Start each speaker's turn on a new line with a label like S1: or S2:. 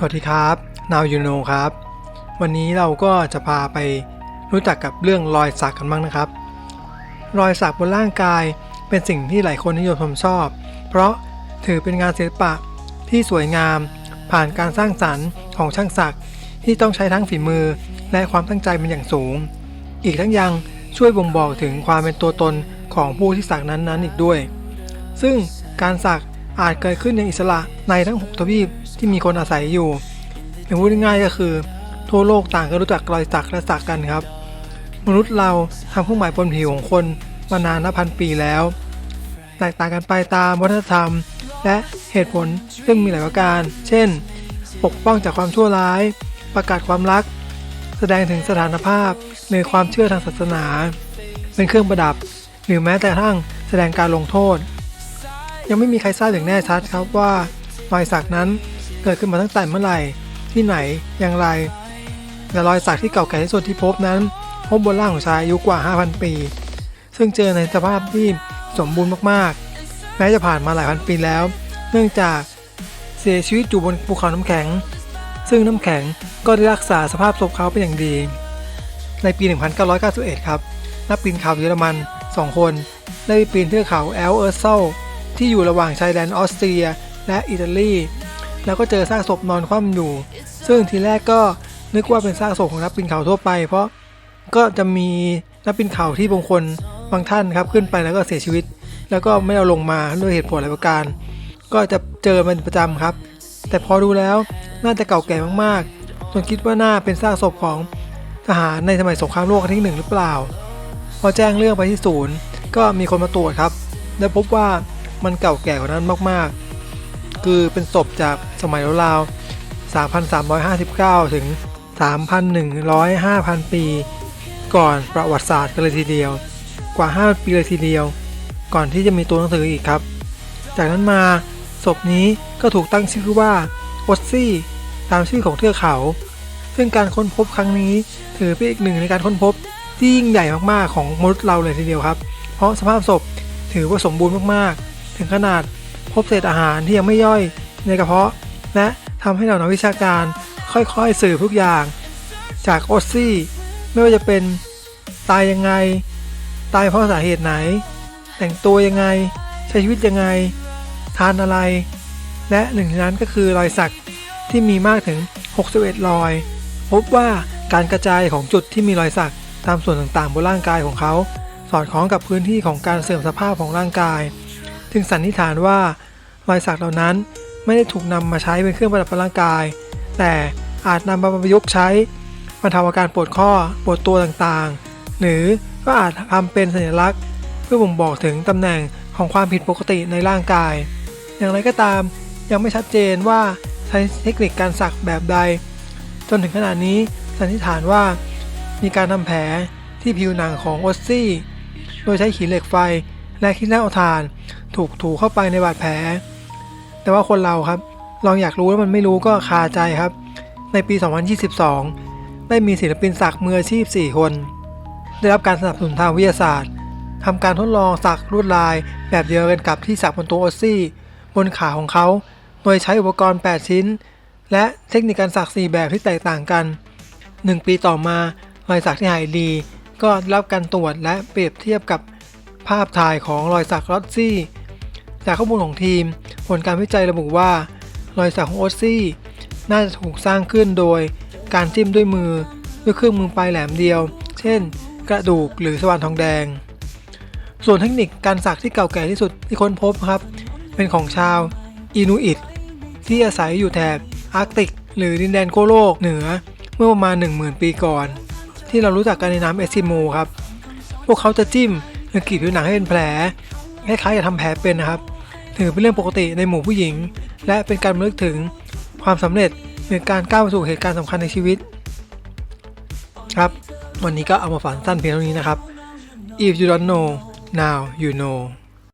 S1: สวัสดีครับ Now You Know ครับ วันนี้เราก็จะพาไปรู้จักกับเรื่องรอยสักกันบ้างนะครับ รอยสักบนร่างกายเป็นสิ่งที่หลายคนนิยมชมชอบ เพราะถือเป็นงานศิลปะที่สวยงาม ผ่านการสร้างสรรค์ของช่างศักดิ์ที่ต้องใช้ทั้งฝีมือและความตั้งใจเป็นอย่างสูง อีกทั้งยังช่วยบ่งบอกถึงความเป็นตัวตนของผู้ที่สักนั้นๆอีกด้วย ซึ่งการสักอาจเกิดขึ้นอย่างอิสระในทั้ง 6 ทวีป ที่มีคนอาศัยอยู่อย่างพูดง่ายๆก็คือ ทั่วโลกต่างก็รู้จักรอยสักและสักกันครับ มนุษย์เราทำเครื่องหมายบนผิวของคนมานานนับพันปีแล้ว แตกต่างกันไปตามวัฒนธรรม และเหตุผลซึ่งมีหลายประการ เช่น ปกป้องจากความชั่วร้าย ประกาศความรัก แสดงถึงสถานภาพหรือความเชื่อทางศาสนา เป็นเครื่องประดับ หรือแม้แต่ทั่งแสดงการลงโทษ ยังไม่มีใครทราบอย่างแน่ชัดครับว่ารอยสักนั้น กิดขึ้นมาตั้งแต่เมื่อไหร่ ที่ไหนอย่างไรแต่รอยสักที่เก่าแก่ที่สุดที่พบนั้น พบบนร่างของชายอายุกว่า 5,000 ปี ซึ่งเจอในสภาพที่สมบูรณ์มากๆ แม้จะผ่านมาหลายพันปีแล้ว เนื่องจากเสียชีวิตอยู่บนภูเขาน้ำแข็ง ซึ่งน้ำแข็งก็ได้รักษาสภาพศพเขาเป็นอย่างดี ในปี 1991 ครับ นักปีนเขาเยอรมัน 2 คน ได้ปปีนเทือกเขาแอลเออร์เซลที่อยู่ระหว่างชายแดนออสเตรีย และอิตาลี แล้วก็เจอซากศพนอนคว่ำอยู่ ซึ่งทีแรกก็นึกว่าเป็นซากศพของนักปีนเขาทั่วไป เพราะก็จะมีนักปีนเขาที่บางคนบางท่านครับขึ้นไปแล้วก็เสียชีวิต แล้วก็ไม่เอาลงมาด้วยเหตุผลอะไรประการ ก็จะเจอมันประจำครับ แต่พอดูแล้วน่าจะเก่าแก่มากๆจนคิดว่าน่าเป็นซากศพของทหารในสมัยสงครามโลกครั้งที่หนึ่งหรือเปล่า พอแจ้งเรื่องไปที่ศูนย์ ก็มีคนมาตรวจครับ และพบว่ามันเก่าแก่กว่านั้นมากๆ คือเป็นศพจากสมัยราว3,359 ถึง 3,105,000 ปี ก่อนประวัติศาสตร์กันเลยทีเดียว กว่า 5 ปีเลยทีเดียว ก่อนที่จะมีตัวหนังสืออีกครับ จากนั้นมาศพนี้ก็ถูกตั้งชื่อว่าออสซี่ตามชื่อของเทือกเขา ซึ่งการค้นพบครั้งนี้ถือเป็นอีกหนึ่งในการค้นพบที่ยิ่งใหญ่มากๆของมนุษย์เราเลยทีเดียวครับ เพราะสภาพศพถือว่าสมบูรณ์มากๆ ถึงขนาด บเศษอาหารที่ยังไม่ย่อยในกระเพาะ และทำให้เหล่านักวิชาการค่อยๆ สืบทุกอย่าง จากออซี่ไม่ว่าจะเป็นตายยังไง ตายเพราะสาเหตุไหน แต่งตัวยังไง ใช้ชีวิตยังไง ทานอะไร และหนึ่งในนั้นก็คือรอยสักที่มีมากถึง 61 รอย พบว่าการกระจายของจุดที่มีรอยสักตามส่วนต่างๆบนร่างกายของเขา สอดคล้องกับพื้นที่ของการเสื่อมสภาพของร่างกาย จึงสันนิษฐานว่า รอยสักเหล่านั้นไม่ได้ถูกนำมาใช้เป็นเครื่องประดับร่างกาย แต่อาจนำมาประยุกต์ใช้บรรเทาอาการปวดข้อปวดตัวต่างๆ หรือก็อาจทำเป็นสัญลักษณ์ เพื่อบ่งบอกถึงตำแหน่งของความผิดปกติในร่างกาย อย่างไรก็ตามยังไม่ชัดเจนว่าใช้เทคนิคการสักแบบใด จนถึงขนาดนี้สันนิษฐานว่ามีการทำแผลที่ผิวหนังของออสซี่ โดยใช้ขีเหล็กไฟและขี้เหล้าถ่าน ถูกถูเข้าไปในบาดแผล แต่ว่าคนเราครับ ลองอยากรู้แล้วมันไม่รู้ก็คาใจครับ ในปี 2022 ได้มีศิลปินสักมืออาชีพ 4 คน ได้รับการสนับสนุนทางวิทยาศาสตร์ทำการทดลองสักลวดลาย แบบเดียวกันกับที่สักบนตัวออซี่ บนขาของเขา โดยใช้อุปกรณ์ 8 ชิ้น และเทคนิคการสัก 4 แบบที่แตกต่างกัน 1 ปีต่อมารอยสักที่หายดี ก็รับการตรวจและเปรียบเทียบกับภาพถ่ายของรอยสักลอตซี่ จากข้อมูลของทีม ผลการวิจัยระบุว่า รอยสักของออซี่น่าจะถูกสร้างขึ้นโดยการจิ้มด้วยมือด้วยเครื่องมือปลายแหลมเดียว เช่น กระดูกหรือสว่านทองแดง ส่วนเทคนิคการสักที่เก่าแก่ที่สุดที่ค้นพบครับ เป็นของชาวอินูอิตที่อาศัยอยู่แถบอาร์กติก หรือดินแดนโกโลกเหนือเมื่อประมาณ 10,000 ปีก่อน ที่เรารู้จักกันในน้ำเอสซิโมครับ พวกเขาจะจิ้มหรือกรีดผิวหนังให้เป็นแผลคล้ายๆกับทำแผลเป็นนะครับ ถือเป็นเรื่องปกติในหมู่ผู้หญิง และเป็นการรำลึกถึงความสำเร็จหรือการก้าวไปสู่เหตุการณ์สำคัญในชีวิต ครับ วันนี้ก็เอามาฝันสั้นเพียงเท่านี้นะครับ if you don't know now you know